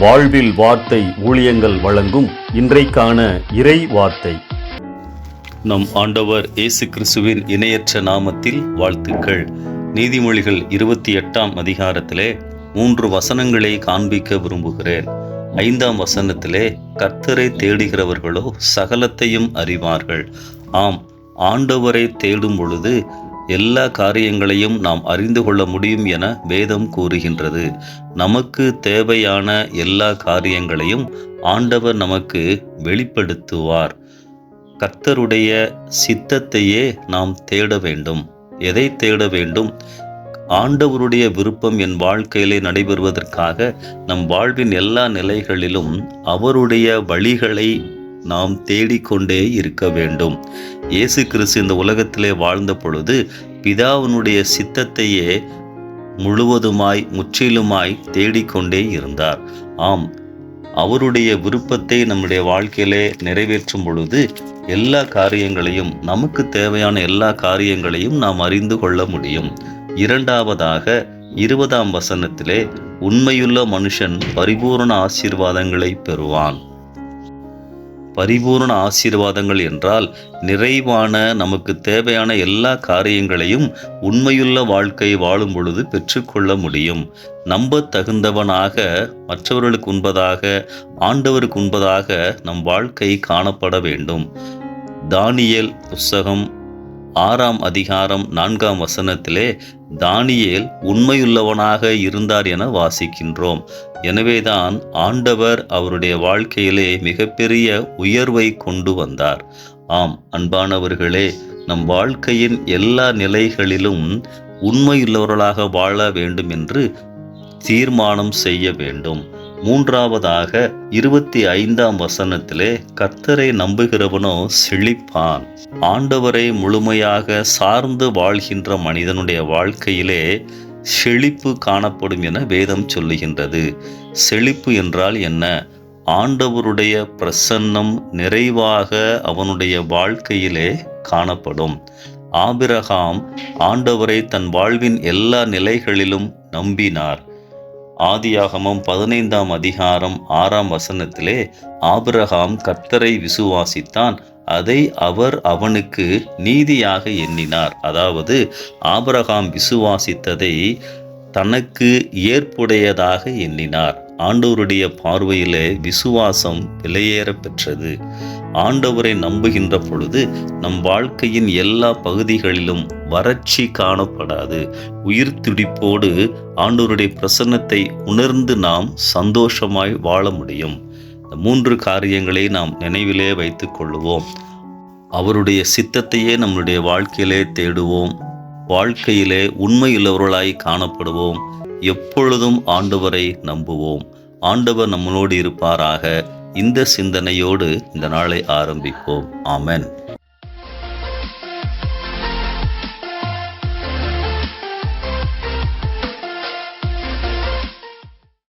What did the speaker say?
வாழ்வில் வார்த்தை ஊழியங்கள் வழங்கும் இன்றைக்கான இறை வார்த்தை. நம் ஆண்டவர் இயேசு கிறிஸ்துவின் இணையற்ற நாமத்தில் வாழ்த்துக்கள். நீதிமொழிகள் இருபத்தி எட்டாம் அதிகாரத்திலே மூன்று வசனங்களை காண்பிக்க விரும்புகிறேன். ஐந்தாம் வசனத்திலே கர்த்தரை தேடுகிறவர்களோ சகலத்தையும் அறிவார்கள். ஆம் ஆண்டவரை தேடும் பொழுது எல்லா காரியங்களையும் நாம் அறிந்து கொள்ள முடியும் என வேதம் கூறுகின்றது. நமக்கு தேவையான எல்லா காரியங்களையும் ஆண்டவர் நமக்கு வெளிப்படுத்துவார். கர்த்தருடைய சித்தத்தையே நாம் தேட வேண்டும். எதை தேட வேண்டும்? ஆண்டவருடைய விருப்பம் என் வாழ்க்கையிலே நடைபெறுவதற்காக நம் வாழ்வின் எல்லா நிலைகளிலும் அவருடைய வழிகளை நாம் தேடிக்கொண்டே இருக்க வேண்டும். இயேசு கிறிஸ்து இந்த உலகத்திலே வாழ்ந்த பொழுது பிதாவினுடைய சித்தத்தையே முழுவதுமாய் முற்றிலுமாய் தேடிக்கொண்டே இருந்தார். ஆம் அவருடைய விருப்பத்தை நம்முடைய வாழ்க்கையிலே நிறைவேற்றும் பொழுது எல்லா காரியங்களையும் நமக்கு தேவையான எல்லா காரியங்களையும் நாம் அறிந்து கொள்ள முடியும். இரண்டாவதாக இருபதாம் வசனத்திலே உண்மையுள்ள மனுஷன் பரிபூரண ஆசீர்வாதங்களை பெறுவான். பரிபூரண ஆசீர்வாதங்கள் என்றால் நிறைவான நமக்கு தேவையான எல்லா காரியங்களையும் உண்மையுள்ள வாழ்க்கை வாழும் பொழுது பெற்றுக்கொள்ள முடியும். நம்ப தகுந்தவனாக மற்றவர்களுக்கு உண்பதாக ஆண்டவருக்கு உண்பதாக நம் வாழ்க்கை காணப்பட வேண்டும். தானியல் புஸ்தகம் ஆறாம் அதிகாரம் நான்காம் வசனத்திலே தானியேல் உண்மையுள்ளவனாக இருந்தார் என வாசிக்கின்றோம். எனவேதான் ஆண்டவர் அவருடைய வாழ்க்கையிலே மிகப்பெரிய உயர்வை கொண்டு வந்தார். ஆம் அன்பானவர்களே நம் வாழ்க்கையின் எல்லா நிலைகளிலும் உண்மையுள்ளவர்களாக வாழ வேண்டும் என்று தீர்மானம் செய்ய வேண்டும். மூன்றாவதாக இருபத்தி ஐந்தாம் வசனத்திலே கர்த்தரை நம்புகிறவனோ செழிப்பான். ஆண்டவரை முழுமையாக சார்ந்து வாழ்கின்ற மனிதனுடைய வாழ்க்கையிலே செழிப்பு காணப்படும் என வேதம் சொல்லுகின்றது. செழிப்பு என்றால் என்ன? ஆண்டவருடைய பிரசன்னம் நிறைவாக அவனுடைய வாழ்க்கையிலே காணப்படும். ஆபிரகாம் ஆண்டவரை தன் வாழ்வின் எல்லா நிலைகளிலும் நம்பினார். ஆதியாகமம் பதினைந்தாம் அதிகாரம் ஆறாம் வசனத்திலே ஆபிரகாம் கர்த்தரை விசுவாசித்தான் அதை அவர் அவனுக்கு நீதியாக எண்ணினார். அதாவது ஆபிரகாம் விசுவாசித்ததை தனக்கு ஏற்புடையதாக எண்ணினார். ஆண்டோருடைய பார்வையிலே விசுவாசம் விலையேற பெற்றது ஆண்டவரை நம்புகின்ற பொழுது நம் வாழ்க்கையின் எல்லா பகுதிகளிலும் வறட்சி காணப்படாது. உயிர் துடிப்போடு ஆண்டவருடைய பிரசன்னத்தை உணர்ந்து நாம் சந்தோஷமாய் வாழ முடியும். இந்த மூன்று காரியங்களை நாம் நினைவிலே வைத்துக் கொள்ளுவோம். அவருடைய சித்தத்தையே நம்முடைய வாழ்க்கையிலே தேடுவோம். வாழ்க்கையிலே உண்மையுள்ளவர்களாய் காணப்படுவோம். எப்பொழுதும் ஆண்டவரை நம்புவோம். ஆண்டவர் நம்மளோடு இருப்பாராக. இந்த சிந்தனையோடு இந்த நாளை ஆரம்பிப்போம். ஆமென்.